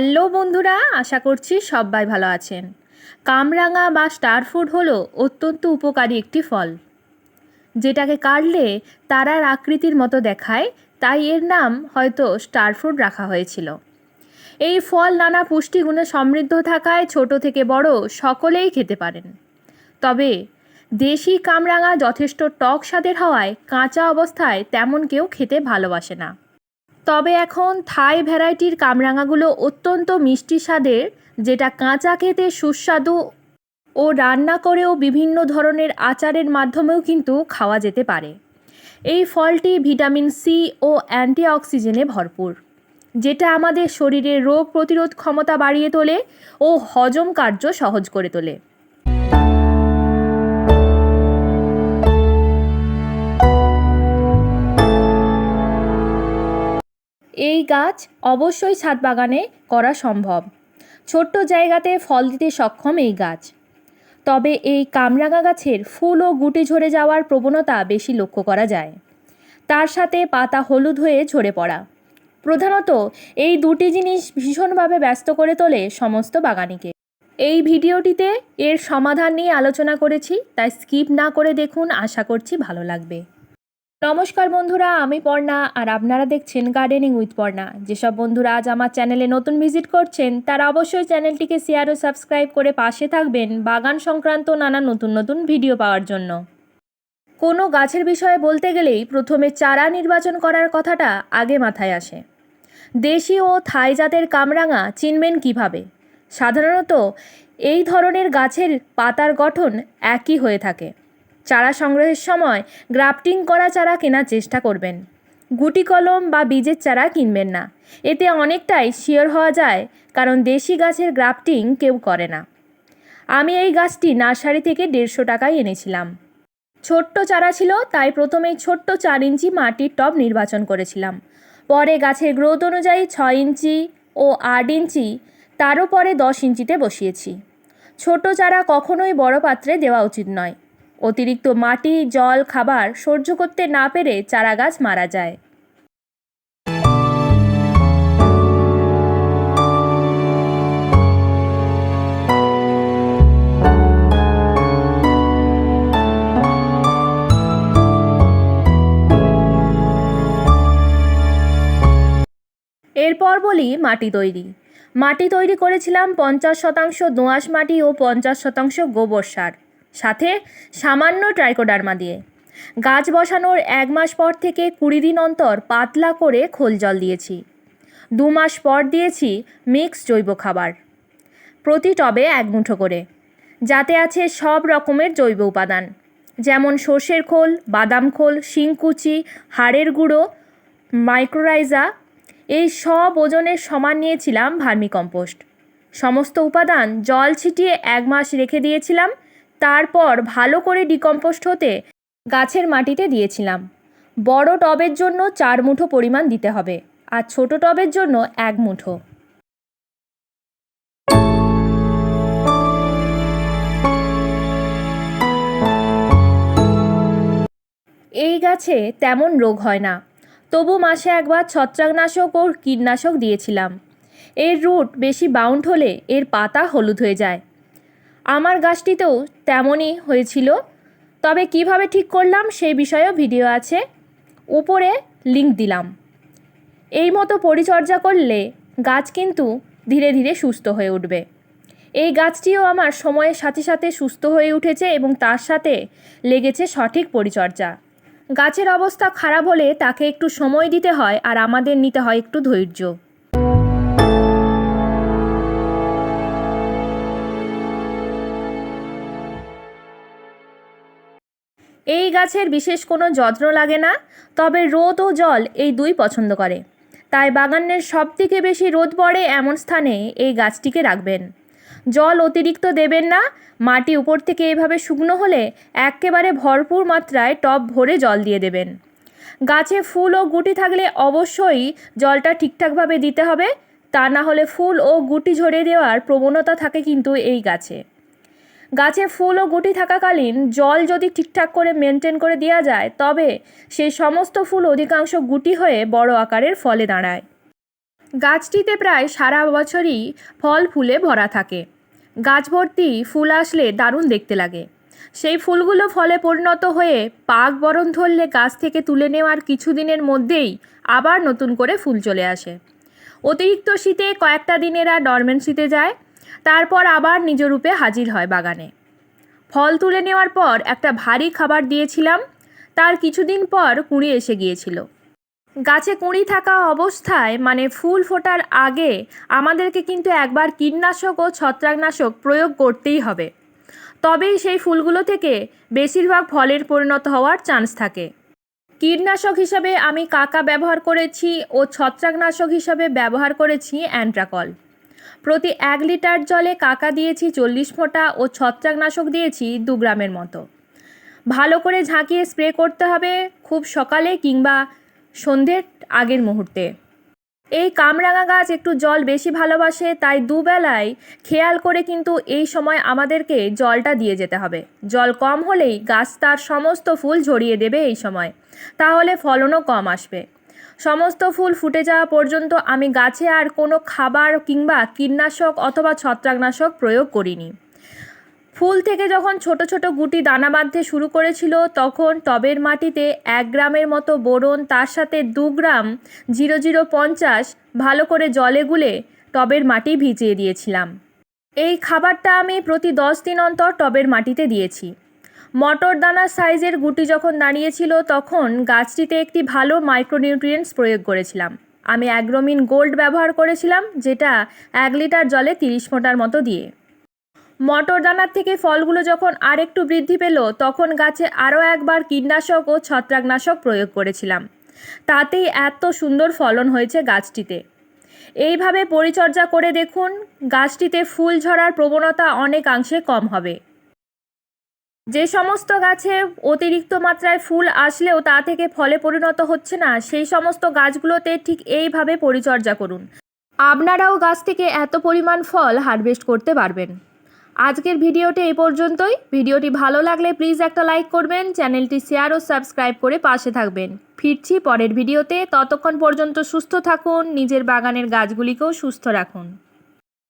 Hello বন্ধুরা, আশা করছি সবাই ভালো আছেন। কামরাঙা বা স্টার ফুড হলো অত্যন্ত উপকারী একটি ফল। যেটাকে কাটলে তারার আকৃতির মতো দেখায়, তাই এর নাম হয়তো স্টার ফুড রাখা হয়েছিল। এই ফল নানা পুষ্টিগুণে সমৃদ্ধ থাকায় ছোট থেকে বড় সকলেই খেতে পারেন। তবে দেশি কামরাঙা যথেষ্ট টক স্বাদের হওয়ায় কাঁচা অবস্থায় তেমন কেউ খেতে ভালোবাসে না। তবে এখন থাই ভ্যারাইটির কামরাঙাগুলো অত্যন্ত মিষ্টি স্বাদের, যেটা কাঁচা খেতে সুস্বাদু ও রান্না করেও বিভিন্ন ধরনের আচারের মাধ্যমেও কিন্তু খাওয়া যেতে পারে। এই ফলটি ভিটামিন সি ও অ্যান্টিঅক্সিজেনে ভরপুর, যেটা আমাদের শরীরের রোগ প্রতিরোধ ক্ষমতা বাড়িয়ে তোলে ও হজম কার্য সহজ করে তোলে। এই গাছ অবশ্যই ছাদ বাগানে করা সম্ভব। ছোট্ট জায়গাতে ফল দিতে সক্ষম এই গাছ। তবে এই কামরাঙা গাছের ফুল ও গুটি ঝরে যাওয়ার প্রবণতা বেশি লক্ষ্য করা যায়। তার সাথে পাতা হলুদ হয়ে ঝরে পড়া। প্রধানত এই দুটি জিনিস ভীষণভাবে ব্যস্ত করে তোলে সমস্ত বাগানিকে। এই ভিডিওটিতে এর সমাধান নিয়ে আলোচনা করেছি, তাই স্কিপ না করে দেখুন, আশা করছি ভালো লাগবে। নমস্কার বন্ধুরা, আমি পর্ণা আর আপনারা দেখছেন গার্ডেনিং উইথ পর্ণা। যেসব বন্ধুরা আজ আমার চ্যানেলে নতুন ভিজিট করছেন, তারা অবশ্যই চ্যানেলটিকে শেয়ার ও সাবস্ক্রাইব করে পাশে থাকবেন বাগান সংক্রান্ত নানা নতুন নতুন ভিডিও পাওয়ার জন্য। কোনো গাছের বিষয়ে বলতে গেলেই প্রথমে চারা নির্বাচন করার কথাটা আগে মাথায় আসে। দেশি ও থাই জাতের কামরাঙা চিনবেন কীভাবে? সাধারণত এই ধরনের গাছের পাতার গঠন একই হয়ে থাকে। চারা সংগ্রহের সময় গ্রাফটিং করা চারা কেনার চেষ্টা করবেন। গুটি কলম বা বীজের চারা কিনবেন না। এতে অনেকটাই শিওর হওয়া যায়, কারণ দেশি গাছের গ্রাফটিং কেউ করে না। আমি এই গাছটি নার্সারি থেকে দেড়শো টাকায় এনেছিলাম। ছোট্ট চারা ছিল, তাই প্রথমেই ছোট্ট চার ইঞ্চি মাটির টব নির্বাচন করেছিলাম। পরে গাছের গ্রোথ অনুযায়ী ছয় ইঞ্চি ও আট ইঞ্চি, তারও পরে দশ ইঞ্চিতে বসিয়েছি। ছোট চারা কখনোই বড় পাত্রে দেওয়া উচিত নয়। অতিরিক্ত মাটি, জল, খাবার সহ্য করতে না পেরে চারা গাছ মারা যায়। এরপর বলি মাটি তৈরি। মাটি তৈরি করেছিলাম পঞ্চাশ শতাংশ দোআঁশ মাটি ও পঞ্চাশ শতাংশ গোবর সার। সাথে সামান্য ট্রাইকোডার্মা দিয়ে। গাছ বসানোর এক মাস পর থেকে কুড়ি দিন অন্তর পাতলা করে খোল জল দিয়েছি। দু মাস পর দিয়েছি মিক্স জৈব খাবার। প্রতি টবে এক মুঠো করে। যাতে আছে সব রকমের জৈব উপাদান। যেমন সর্ষের খোল, বাদাম খোল, শিংকুচি, হাড়ের গুঁড়ো মাইক্রোরাইজা এই সব ওজনের সমান নিয়েছিলাম ভার্মি কম্পোস্ট সমস্ত উপাদান জল ছিটিয়ে এক মাস রেখে দিয়েছিলাম তারপর ভালো করে ডিকম্পোস্ট হতে গাছের মাটিতে দিয়েছিলাম। বড় টবের জন্য চার মুঠো পরিমাণ দিতে হবে আর ছোট টবের জন্য এক মুঠো। এই গাছে তেমন রোগ হয় না। তবু মাসে একবার ছত্রাকনাশক ও কীটনাশক দিয়েছিলাম। এর রুট বেশি বাউন্ড হলে এর পাতা হলুদ হয়ে যায়। আমার গাছটিতেও তেমনই হয়েছিল। তবে কীভাবে ঠিক করলাম সেই বিষয়েও ভিডিও আছে। উপরে লিংক দিলাম। এই মতো পরিচর্যা করলে গাছ কিন্তু ধীরে ধীরে সুস্থ হয়ে উঠবে। এই গাছটিও আমার সময়ের সাথে সাথে সুস্থ হয়ে উঠেছে এবং তার সাথে লেগেছে সঠিক পরিচর্যা। গাছের অবস্থা খারাপ হলে তাকে একটু সময় দিতে হয় আর আমাদের নিতে হয় একটু ধৈর্য। গাছের বিশেষ কোনো যত্ন লাগে না, তবে রোদ ও জল এই দুই পছন্দ করে। তাই বাগানের সব থেকে বেশি রোদ পড়ে এমন স্থানে এই গাছটিকে রাখবেন। জল অতিরিক্ত দেবেন না, মাটি উপর থেকে এভাবে শুকনো হলে একেবারে ভরপুর মাত্রায় টব ভরে জল দিয়ে দেবেন। গাছে ফুল ও গুটি থাকলে অবশ্যই জলটা ঠিকঠাকভাবে দিতে হবে, তা না হলে ফুল ও গুটি ঝরে দেওয়ার প্রবণতা থাকে কিন্তু এই গাছে। গাছে ফুল ও গুটি থাকাকালীন জল যদি ঠিকঠাক করে মেনটেন করে দেওয়া যায়, তবে সেই সমস্ত ফুল অধিকাংশ গুটি হয়ে বড় আকারের ফলে দাঁড়ায়। গাছটিতে প্রায় সারা বছরই ফল ফুলে ভরা থাকে। গাছ ভর্তি ফুল আসলে দারুণ দেখতে লাগে। সেই ফুলগুলো ফলে পরিণত হয়ে পাক বরণ ধরলে গাছ থেকে তুলে নেওয়ার কিছুদিনের মধ্যেই আবার নতুন করে ফুল চলে আসে। অতিরিক্ত শীতে কয়েকটা দিনেরা ডরমেন্সিতে যায়। তারপর আবার নিজ রূপে হাজির হয় বাগানে। ফল তুলে নেওয়ার পর একটা ভারী খাবার দিয়েছিলাম, তার কিছুদিন পর কুঁড়ি এসে গিয়েছিল। গাছে কুঁড়ি থাকা অবস্থায় মানে ফুল ফোটার আগে, আমাদেরকে কিন্তু একবার কীটনাশক ও ছত্রাকনাশক প্রয়োগ করতেই হবে। তবেই সেই ফুলগুলো থেকে বেশিরভাগ ফলের পরিণত হওয়ার চান্স থাকে। কীটনাশক হিসাবে আমি কাকা ব্যবহার করেছি ও ছত্রাকনাশক হিসাবে ব্যবহার করেছি অ্যান্ট্রাকল। প্রতি এক লিটার জলে কাকা দিয়েছি চল্লিশ ফোঁটা ও ছত্রাকনাশক দিয়েছি দু গ্রামের মতো। ভালো করে ঝাঁকিয়ে স্প্রে করতে হবে খুব সকালে কিংবা সন্ধ্যের আগের মুহূর্তে। এই কামরাঙা গাছ একটু জল বেশি ভালোবাসে, তাই দুবেলায় খেয়াল করে কিন্তু এই সময় আমাদেরকে জলটা দিয়ে যেতে হবে। জল কম হলেই গাছ তার সমস্ত ফুল ঝরিয়ে দেবে এই সময়। তাহলে ফলনও কম আসবে। সমস্ত ফুল ফুটে যাওয়া পর্যন্ত আমি গাছে আর কোনো খাবার কিংবা কীটনাশক অথবা ছত্রাকনাশক প্রয়োগ করিনি। ফুল থেকে যখন ছোট ছোট গুটি দানা বাঁধতে শুরু করেছিল, তখন টবের মাটিতে এক গ্রামের মতো বোরন, তার সাথে দু গ্রাম জিরো জিরো পঞ্চাশ ভালো করে জলে গুলে টবের মাটি ভিজিয়ে দিয়েছিলাম। এই খাবারটা আমি প্রতি দশ দিন অন্তর টবের মাটিতে দিয়েছি। মটর দানার সাইজের গুটি যখন দাঁড়িয়েছিল তখন গাছটিতে একটি ভালো মাইক্রোনিউট্রিয়েন্টস প্রয়োগ করেছিলাম। আমি অ্যাগ্রোমিন গোল্ড ব্যবহার করেছিলাম, যেটা এক লিটার জলে তিরিশ ফোঁটার মতো দিয়ে। মটর দানার থেকে ফলগুলো যখন আরেকটু বৃদ্ধি পেল, তখন গাছে আরও একবার কীটনাশক ও ছত্রাকনাশক প্রয়োগ করেছিলাম। তাতেই এত সুন্দর ফলন হয়েছে গাছটিতে। এইভাবে পরিচর্যা করে দেখুন, গাছটিতে ফুল ঝরার প্রবণতা অনেকাংশে কম হবে। যে সমস্ত গাছে অতিরিক্ত মাত্রায় ফুল আসলেও তা থেকে ফলে পরিণত হচ্ছে না, সেই সমস্ত গাছগুলোতে ঠিক এইভাবে পরিচর্যা করুন। আপনারাও গাছ থেকে এত পরিমাণ ফল হারভেস্ট করতে পারবেন। আজকের ভিডিওটি এই পর্যন্তই। ভিডিওটি ভালো লাগলে প্লিজ একটা লাইক করবেন, চ্যানেলটি শেয়ার ও সাবস্ক্রাইব করে পাশে থাকবেন। ফিরছি পরের ভিডিওতে। ততক্ষণ পর্যন্ত সুস্থ থাকুন, নিজের বাগানের গাছগুলিকেও সুস্থ রাখুন।